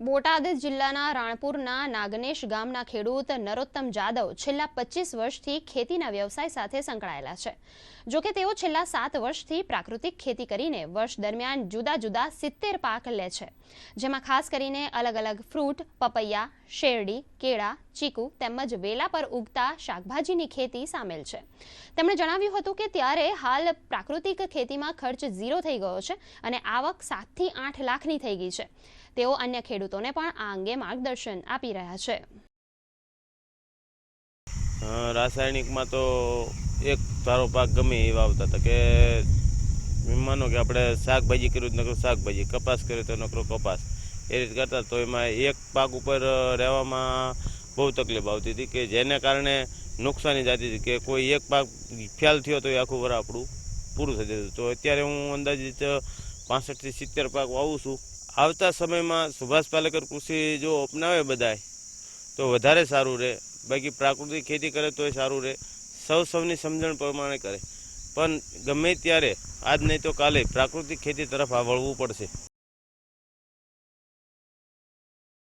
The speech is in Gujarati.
બોટાદ જિલ્લાના રાણપુરના નાગનેશ ગામના ખેડૂત નરોત્તમ જાદવ છેલ્લા પચીસ વર્ષથી ખેતીના વ્યવસાય સાથે સંકળાયેલા છે. જો કે તેઓ છેલ્લા સાત વર્ષથી પ્રાકૃતિક ખેતી કરીને વર્ષ દરમિયાન જુદા જુદા સિત્તેર પાક લે છે. જેમાં ખાસ કરીને અલગ અલગ ફ્રૂટ, પપૈયા, શેરડી, કેળા ચીકુ તેમજ વેલા પર ઉગતા શાકભાજીની ખેતી સામેલ છે. તેમણે જણાવ્યું હતું કે ત્યારે હાલ પ્રાકૃતિક ખેતીમાં ખર્ચ ઝીરો થઈ ગયો છે અને આવક સાતથી આઠ લાખની થઈ ગઈ છે. તેઓ અન્ય ખેડૂતોને પણ આ અંગે માર્ગદર્શન આપી રહ્યા છે. રાસાયણિકમાં તો એક સારો પાક ગમે એ વાવતા હતા કે માનો કે આપણે શાકભાજી કર્યું નકરો શાકભાજી, કપાસ કર્યો તો નકરો કપાસ. એ રીતે કરતા તો એમાં એક પાક ઉપર રહેવામાં બહુ તકલીફ આવતી હતી કે જેને કારણે નુકસાની જતી હતી કે કોઈ એક પાક ફેલ થયો તો એ આખું વર આપણું પૂરું થઈ જતું તો અત્યારે હું અંદાજિત પાસઠથી સિત્તેર પાક વાવું છું. આવતા સમયમાં સુભાષ પાલેકર કૃષિ જો અપનાવે બધાય, તો વધારે સારું રહે. બાકી પ્રાકૃતિક ખેતી કરે તોય સારું રહે. સૌ સૌની સમજણ પ્રમાણે કરે. પણ ગમે ત્યારે, આજ નહીં તો કાલે પ્રાકૃતિક ખેતી તરફ આ વળવું પડશે.